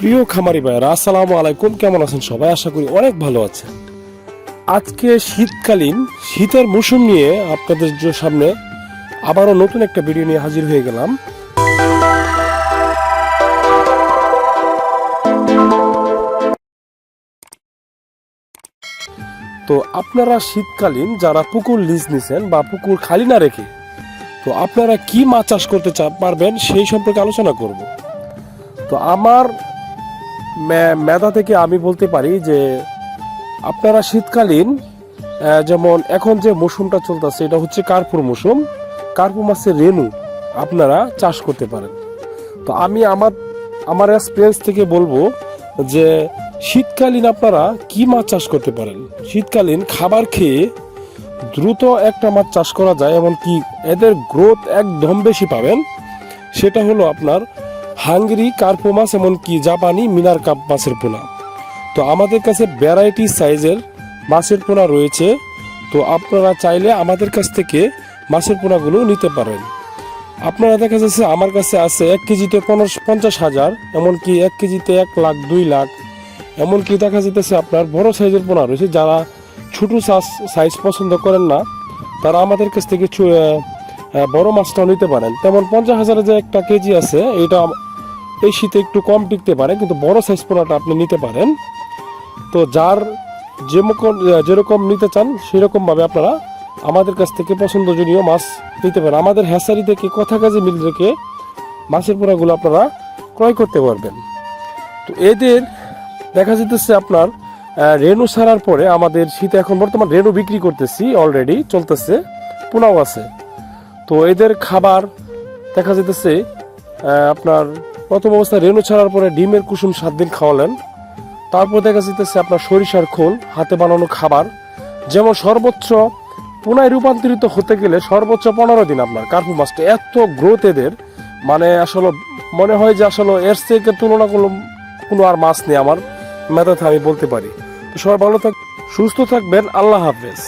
প্রিয় খামারি ভাইয়েরা, আসসালামু আলাইকুম। কেমন আছেন সবাই? আশা করি অনেক ভালো আছেন। আজকে শীতকালীন, শীতের মৌসুম নিয়ে আপনাদের সামনে আবারও নতুন একটা ভিডিও নিয়ে হাজির হয়ে গেলাম। তো আপনারা শীতকালীন যারা পুকুর লিজ নিছেন বা পুকুর খালি না রেখে, তো আপনারা কি মাছ চাষ করতে পারবেন সেই সম্পর্কে আলোচনা করব। তো আমার মেধা থেকে আমি বলতে পারি যে আপনারা শীতকালীন যেমন এখন যে মৌসুমটা চলতেছে, এটা হচ্ছে কার্পুর মৌসুম। কার্পুর মাছের রেনু আপনারা চাষ করতে পারেন। তো আমি আমার আমার এক্সপিরিয়েন্স থেকে বলব যে শীতকালীন আপনারা কি মাছ চাষ করতে পারেন? শীতকালীন খাবার খেয়ে দ্রুত একটা মাছ চাষ করা যায়, এমনকি এদের গ্রোথ একদম বেশি পাবেন। সেটা হলো আপনার হাঙ্গরি কার্পো মাছ এমনকি জাপানি মিনার কাপ মাছের পোনা। তো আমাদের কাছে ভ্যারাইটি সাইজের মাছের পোনা রয়েছে। তো আপনারা চাইলে আমাদের কাছ থেকে মাছের পোনাগুলো নিতে পারেন। আপনারা দেখা যাচ্ছে আমার কাছে আছে এক কেজিতে পঞ্চাশ হাজার, এমনকি এক কেজিতে এক লাখ, দুই লাখ। এমনকি দেখা যেতেছে আপনার বড় সাইজের পোনা রয়েছে। যারা ছোট সাইজ পছন্দ করেন না, তারা আমাদের কাছ থেকে বড় মাছটাও নিতে পারেন। তেমন পঞ্চাশ হাজারের যে একটা কেজি আছে, এটা এই শীতে একটু কম টিকতে পারে, কিন্তু বড় সাইজ পোনাটা আপনি নিতে পারেন। তো যার যেমন যেরকম নিতে চান সেরকম ভাবে আপনারা আমাদের কাছ থেকে পছন্দজনীয় মাছ নিতে পারেন। আমাদের হ্যাসারি থেকে কথা কাজে মিল রেখে মাছের পোনাগুলো আপনারা ক্রয় করতে পারবেন। তো এদের দেখা যেতেছে আপনার রেনু ছাড়ার পরে আমাদের শীতে এখন বর্তমান রেনু বিক্রি করতেছি অলরেডি চলতেছে, পোনাও আছে। তো এদের খাবার দেখা যেতেছে আপনার প্রথম অবস্থায় রেনু ছাড়ার পরে ডিমের কুসুম সাত দিন খাওয়ালেন। তারপর দেখা যেতেছে আপনার সরিষার খোল, হাতে বানানো খাবার। যেমন সর্বোচ্চ পুনায় রূপান্তরিত হতে গেলে সর্বোচ্চ পনেরো দিন আপনার কার্পু মাছটা এত গ্রোথ এদের। মানে আসলে মনে হয় যে আসলে এর থেকে তুলনা কোনো কোনো আর মাছ নেই আমার। মেধাতে আমি বলতে পারি। তো সবাই ভালো থাক, সুস্থ থাকবেন, আল্লাহ হাফেজ।